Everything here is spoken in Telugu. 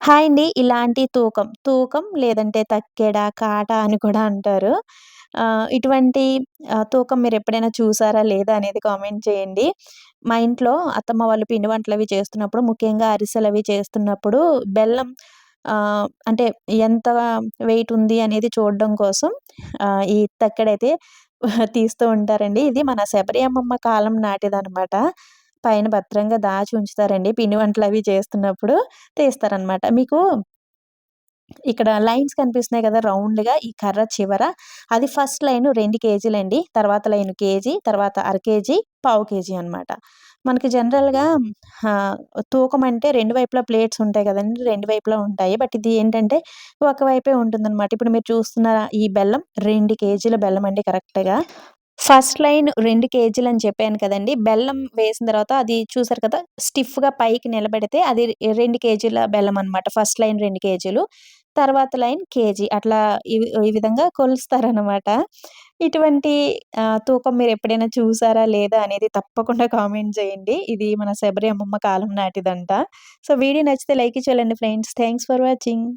హాయ్ అండి. ఇలాంటి తూకం, తూకం లేదంటే తక్కెడ, కాట అని కూడా అంటారు. ఇటువంటి తూకం మీరు ఎప్పుడైనా చూసారా? లేదా? అనేది కామెంట్ చేయండి. మా ఇంట్లో అత్తమ్మ వాళ్ళు పిండి వంటలు అవి చేస్తున్నప్పుడు, ముఖ్యంగా అరిసెలు అవి చేస్తున్నప్పుడు బెల్లం అంటే ఎంత వెయిట్ ఉంది అనేది చూడడం కోసం ఈ తక్కెడైతే తీస్తూ ఉంటారండి. ఇది మన శబరి అమ్మమ్మ కాలం నాటిదనమాట. పైన భద్రంగా దాచి ఉంచుతారండి. పిండి అవి చేస్తున్నప్పుడు తీస్తారనమాట. మీకు ఇక్కడ లైన్స్ కనిపిస్తున్నాయి కదా రౌండ్‌గా ఈ కర్ర చివర అది ఫస్ట్ లైను రెండు కేజీలండి. తర్వాత లైను కేజీ, తర్వాత అర కేజీ, పావు కేజీ అనమాట. మనకి జనరల్‌గా తూకం అంటే రెండు వైపులా ప్లేట్స్ ఉంటాయి కదండి రెండు వైపులా ఉంటాయి. బట్ ఇది ఏంటంటే ఒకవైపే ఉంటుందన్నమాట ఇప్పుడు మీరు చూస్తున్న ఈ బెల్లం రెండు కేజీల బెల్లం అండి కరెక్ట్‌గా. ఫస్ట్ లైన్ రెండు కేజీలు అని చెప్పాను కదండి బెల్లం వేసిన తర్వాత అది చూసారు కదా! స్టిఫ్‌గా పైకి నిలబెడితే అది రెండు కేజీల బెల్లం అనమాట. ఫస్ట్ లైన్ రెండు కేజీలు. తర్వాత లైన్ కేజీ అట్లా ఈ విధంగా కొలుస్తారనమాట. ఇటువంటి తూకం మీరు ఎప్పుడైనా చూసారా? లేదా? అనేది తప్పకుండా కామెంట్ చేయండి. ఇది మన శబరి అమ్మమ్మ కాలం నాటిదంట. సో, వీడియో నచ్చితే లైక్ చేయాలండి ఫ్రెండ్స్. Thanks for watching.